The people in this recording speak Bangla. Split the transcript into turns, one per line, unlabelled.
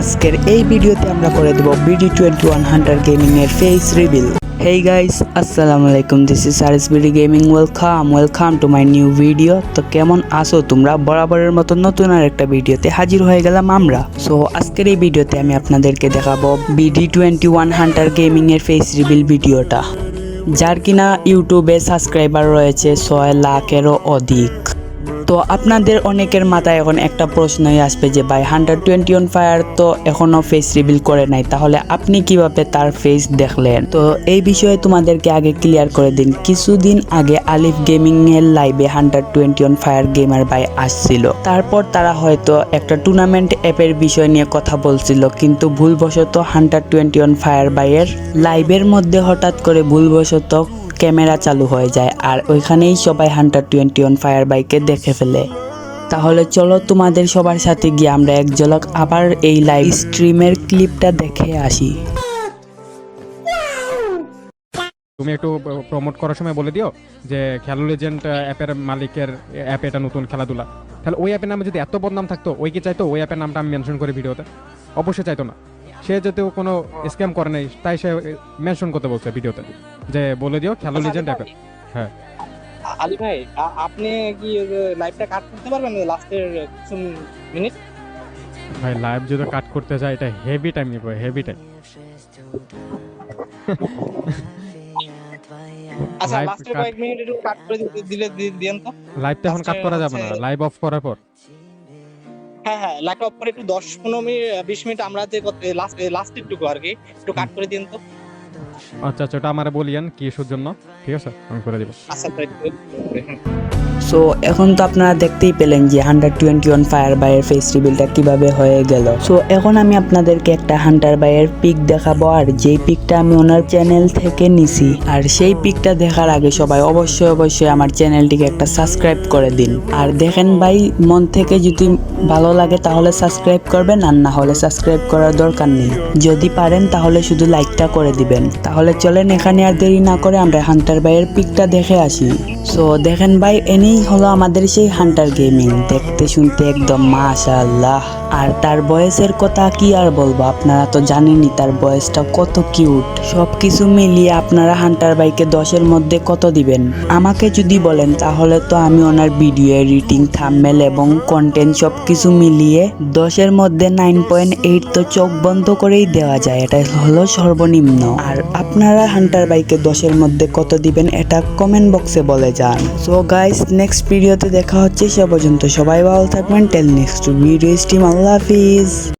আজকের এই ভিডিওতে আমরা করে দেব BD twenty one hundred gaming এর ফেস রিভিল হেই গাইস আসসালামু আলাইকুম this is RS BD gaming welcome welcome to my new video তো কেমন আসো তোমরা? বরাবরের মতো নতুন আর একটা ভিডিওতে হাজির হয়ে গেলাম আমরা। সো আজকের এই ভিডিওতে আমি আপনাদেরকে দেখাবো BD twenty one hundred gaming এর ফেস রিভিল ভিডিওটা। যার কিনা ইউটিউবে সাবস্ক্রাইবার রয়েছে ছয় লাখেরও অধিক। তো আপনাদের অনেকের মাথায় এখন একটা প্রশ্নই আসবে যে ভাই হান্ড্রেড টোয়েন্টি অন ফায়ার তো এখনও ফেস রিভিল করে নাই, তাহলে আপনি কীভাবে তার ফেস দেখলেন? তো এই বিষয়ে তোমাদেরকে আগে ক্লিয়ার করে দিন, কিছুদিন আগে আলিফ গেমিং এর লাইভে hundred twenty on fire gamer ভাই আসছিল। তারপর তারা হয়তো একটা টুর্নামেন্ট অ্যাপের বিষয় নিয়ে কথা বলছিল, কিন্তু ভুলবশত হান্ড্রেড টোয়েন্টি অন ফায়ার বাইয়ের লাইভের মধ্যে হঠাৎ করে ভুলবশত ক্যামেরা চালু হয়ে যায় আর ওইখানেই সবাই হান্টার টোয়েন্টি ওয়ান ফায়ার বাইকে দেখে ফেলে। তাহলে চলো তোমাদের সবার সাথে গিয়ে আমরা এক ঝলক আবার এই লাইভ স্ট্রিমের ক্লিপটা দেখে আসি।
তুমি একটু প্রমোট করার সময় বলে দিও যে খেলো লেজেন্ড অ্যাপের মালিকের অ্যাপ এটা নতুন খেলাধুলা। তাহলে ওই অ্যাপের নামে যদি এত বদনাম থাকতো, ওই কি চাইতো? ওই অ্যাপের নামটা আমি মেনশন করি ভিডিওতে। অবশ্যই চাইতো না। সে যাতে কোনো স্ক্যাম করে নাই তাই সে মেনশন করতে বলছে ভিডিওতে। যে বলে দিও খেলো লেজেন্ড অ্যাপের হ্যাঁ।
আ- আলী ভাই আপনি কি লাইভটা কাট করতে পারবেন লাস্টের কিছু মিনিট
ভাই লাইভ যদি কাট করতে যায় এটা হেভি টাইম নিব হেভি টাইম
আচ্ছা লাস্টের কয়েক মিনিট একটু কাট করে দিলে দি- দিয়েন তো।
লাইভটা এখন কাট করা যাবে না লাইভ অফ করার পর।
হ্যাঁ হ্যাঁ লাইভটা অফ করে একটু দশ পনেরো মিনিট, বিশ মিনিট আমরা যে লাস্ট লাস্ট টুকু আর কি, একটু কাট করে দিন তো।
আচ্ছা আচ্ছা ওটা আমার বলিয়েন কি ইস্যুর জন্য। ঠিক আছে? আমি করে দিব।
আচ্ছা।
সো এখন তো আপনারা দেখতেই পেলেন যে হান্ড্রেড টোয়েন্টি ওয়ান ফায়ার বাইয়ের ফেস রিভিলটা কীভাবে হয়ে গেল। সো এখন আমি আপনাদেরকে একটা হান্টার বাইয়ের পিক দেখাবো আর যেই পিকটা আমি ওনার চ্যানেল থেকে নিছি আর সেই পিকটা দেখার আগে সবাই অবশ্যই অবশ্যই আমার চ্যানেলটিকে একটা সাবস্ক্রাইব করে দিন। আর দেখেন ভাই মন থেকে যদি ভালো লাগে তাহলে সাবস্ক্রাইব করবেন আর না হলে সাবস্ক্রাইব করার দরকার নেই। যদি পারেন তাহলে শুধু লাইকটা করে দিবেন। তাহলে চলেন এখানে আর দেরি না করে আমরা হান্টার ভাইয়ের পিকটা দেখে আসি। সো দেখেন ভাই, এনেই হলো আমাদের সেই হান্টার গেমিং দেখতে শুনতে একদম মাশাআল্লাহ। আর তার বয়সের কথা কি আর বলব? আপনারা তো জানেনই তার বয়সটা কত কিউট সব কিছু মিলিয়ে আপনারা হান্টার বাইকে দশের মধ্যে কত দিবেন? আমাকে যদি বলেন, তাহলে তো আমি ওনার ভিডিও এডিটিং থাম্বেল এবং কন্টেন্ট সব কিছু মিলিয়ে দশের মধ্যে নাইন পয়েন্ট এইট তো চোখ বন্ধ করেই দেওয়া যায়। এটা হলো সর্বনিম্ন। আর আপনারা হান্টার বাইকে দশের মধ্যে কত দিবেন এটা কমেন্ট বক্সে বলে যান। সো গাইস নেক্সট ভিডিওতে দেখা হচ্ছে, সে পর্যন্ত সবাই ভালো থাকবেন। টেল নেক্সট ভিডিও স্টিম আল্লাহ হাফিজ।